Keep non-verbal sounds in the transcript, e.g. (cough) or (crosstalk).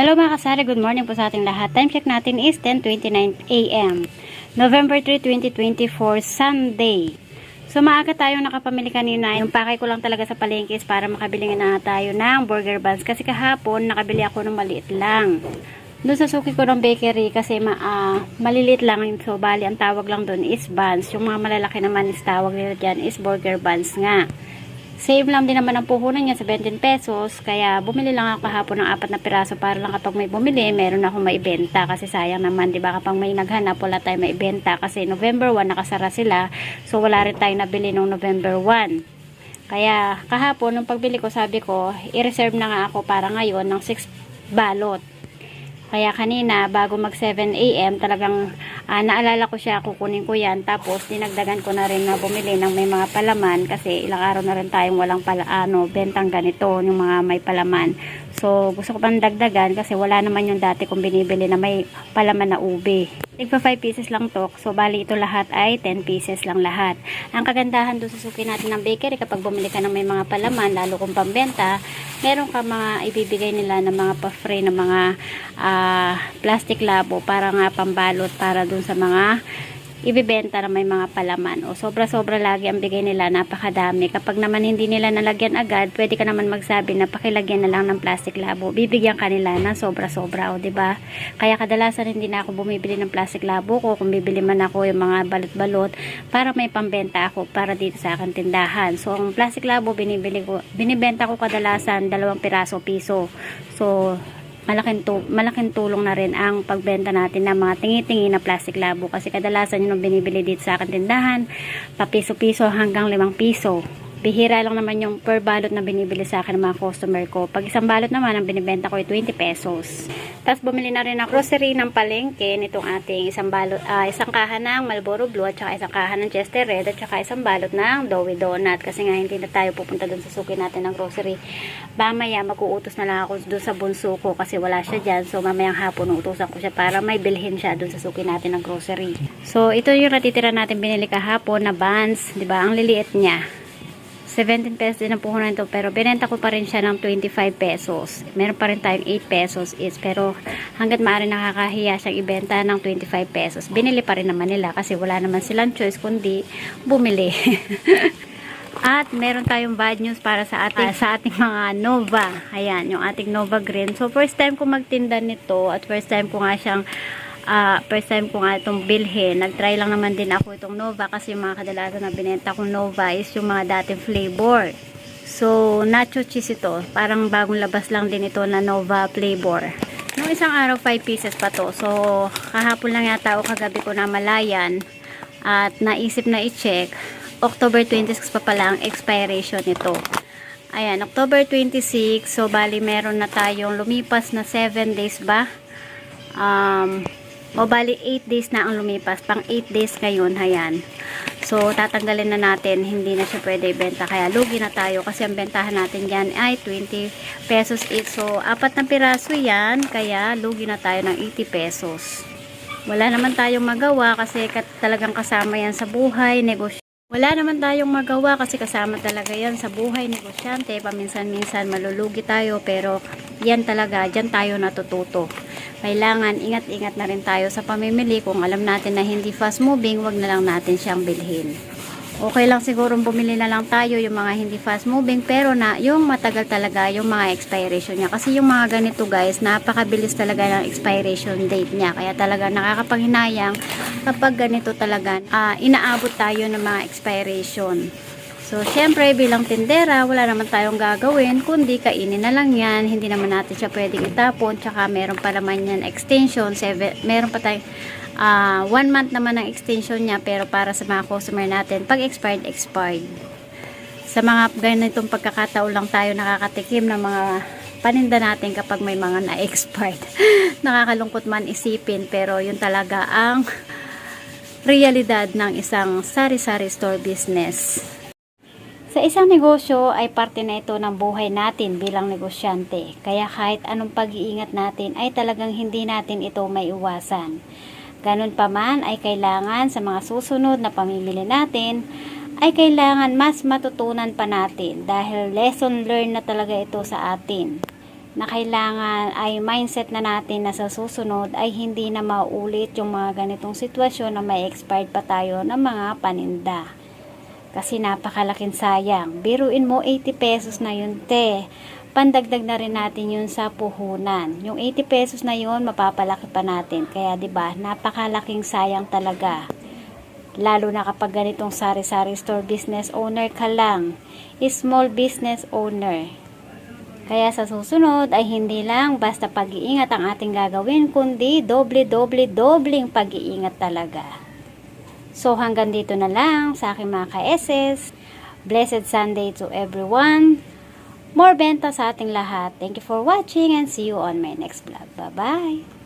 Hello mga kasari, good morning po sa ating lahat. Time check natin is 10.29 a.m. November 3, 2024, Sunday. So maaga tayong nakapamili kanina. Yung pakay ko lang talaga sa palengke is para makabili na tayo ng burger buns. Kasi kahapon nakabili ako ng maliit lang. Doon sa suki ko ng bakery kasi ma, ah, maliliit lang. So bali ang tawag lang doon is buns. Yung mga malalaki naman is tawag nila dyan is burger buns nga. Same lang din naman ang puhunan niya sa 20 pesos. Kaya bumili lang ako kahapon ng apat na piraso para lang kapag may bumili, meron ako maibenta. Kasi sayang naman, di ba kapag may naghanap, wala tayong maibenta. Kasi November 1 nakasara sila. So wala rin tayong nabili noong November 1. Kaya kahapon, nung pagbili ko, sabi ko, i-reserve na nga ako para ngayon ng 6 balot. Kaya kanina, bago mag 7 a.m., talagang ah, naalala ko siya, kukunin ko yan. Tapos, dinagdagan ko na rin na bumili ng may mga palaman kasi ilang araw na rin tayong walang pala, ano, bentang ganito, yung mga may palaman. So, gusto ko pang dagdagan kasi wala naman yung dati kong binibili na may palaman na ube. Tigpa 5 pieces lang to. So, bali ito lahat ay 10 pieces lang lahat. Ang kagandahan doon sa suki natin ng bakery, kapag bumili ka ng may mga palaman, lalo kung pambenta, meron ka mga ibibigay nila ng mga pa-free na mga ah, plastic labo para nga pambalot para dun sa mga ibibenta na may mga palaman. O sobra-sobra lagi ang bigay nila, napakadami. Kapag naman hindi nila nalagyan agad, pwede ka naman magsabi na pakilagyan na lang ng plastic labo. Bibigyan kanila ng sobra-sobra, o ba? Kaya kadalasan hindi na ako bumibili ng plastic labo ko kung bibili man ako yung mga balot-balot para may pambenta ako para dito sa akin tindahan. So ang plastic labo binibili ko, binibenta ko kadalasan dalawang piraso piso. So malaking, tu malaking tulong na rin ang pagbenta natin ng mga tingi-tingi na plastic labo. Kasi kadalasan yun ang binibili dito sa akin tindahan papiso-piso hanggang limang piso bihira lang naman yung per balot na binibili sa akin ng mga customer ko. Pag isang balot naman, ang binibenta ko ay 20 pesos. Tapos bumili na rin ng grocery ng palengke nitong ating isang balot, ah, isang kaha ng Marlboro Blue at saka isang kaha ng Chester Red at saka isang balot ng Doughy Donut kasi nga hindi na tayo pupunta dun sa suki natin ng grocery. Mamaya mag-uutos na lang ako dun sa bunso ko kasi wala siya dyan. So mamayang hapon uutosan ko siya para may bilhin siya dun sa suki natin ng grocery. So ito yung natitira natin binili kahapon na buns, ba? Ang liliit niya. 17 pesos din ang puhunan ito pero binenta ko pa rin siya ng 25 pesos. Meron pa rin tayong 8 pesos each pero hanggat maaari nakakahiya siyang ibenta ng 25 pesos. Binili pa rin naman nila kasi wala naman silang choice kundi bumili. (laughs) At meron tayong bad news para sa ating sa ating mga Nova. Ayan yung ating Nova Green. So first time ko magtinda nito at first time ko nga siyang ah, first time ko nga itong bilhin. Nag-try lang naman din ako itong Nova kasi yung mga kadalasan na binenta kong Nova is yung mga dating flavor. So, nacho cheese ito. Parang bagong labas lang din ito na Nova flavor. Nung isang araw, 5 pieces pa to. So, kahapon lang yata o kagabi ko na malayan at naisip na i-check. October 26 pa pala ang expiration nito. Ayan, October 26. So, bali meron na tayong lumipas na 7 days ba? Um, o bali 8 days na ang lumipas. Pang 8 days ngayon, ayan. So, tatanggalin na natin. Hindi na siya pwede ibenta. Kaya, lugi na tayo. Kasi ang bentahan natin yan ay 20 pesos each. So, apat na piraso yan. Kaya, lugi na tayo ng 80 pesos. Wala naman tayong magawa kasi talagang kasama yan sa buhay, negosyo. Wala naman tayong magawa kasi kasama talaga yan sa buhay negosyante. Paminsan-minsan malulugi tayo pero yan talaga, dyan tayo natututo. Kailangan ingat-ingat na rin tayo sa pamimili. Kung alam natin na hindi fast moving, wag na lang natin siyang bilhin. Okay lang siguro bumili na lang tayo yung mga hindi fast moving pero na yung matagal talaga yung mga expiration niya. Kasi yung mga ganito guys, napakabilis talaga ng expiration date niya. Kaya talaga nakakapanghinayang kapag ganito talaga ah, inaabot tayo ng mga expiration. So, syempre, bilang tindera, wala naman tayong gagawin, kundi kainin na lang yan. Hindi naman natin siya pwedeng itapon. Tsaka, meron pa naman yan extension. Seven, meron pa tayong ah, one month naman ang extension niya. Pero para sa mga customer natin, pag expired, expired. Sa mga ganitong pagkakataon lang tayo nakakatikim ng mga paninda natin kapag may mga na-expired. (laughs) Nakakalungkot man isipin, pero yun talaga ang realidad ng isang sari-sari store business. Sa isang negosyo ay parte na ito ng buhay natin bilang negosyante. Kaya kahit anong pag-iingat natin ay talagang hindi natin ito may iwasan. Ganun pa man ay kailangan sa mga susunod na pamimili natin ay kailangan mas matutunan pa natin dahil lesson learned na talaga ito sa atin. na kailangan ay mindset na natin na sa susunod ay hindi na maulit yung mga ganitong sitwasyon na may expired pa tayo ng mga paninda. Kasi napakalaking sayang. Biruin mo 80 pesos na yun te. Pandagdag na rin natin yun sa puhunan. Yung 80 pesos na yun, mapapalaki pa natin. Kaya ba napakalaking sayang talaga. Lalo na kapag ganitong sari-sari store business owner ka lang. Small business owner. Kaya sa susunod ay hindi lang basta pag-iingat ang ating gagawin, kundi doble-doble-dobling pag-iingat talaga. So hanggang dito na lang sa aking mga ka-SS. Blessed Sunday to everyone. More benta sa ating lahat. Thank you for watching and see you on my next vlog. Bye-bye!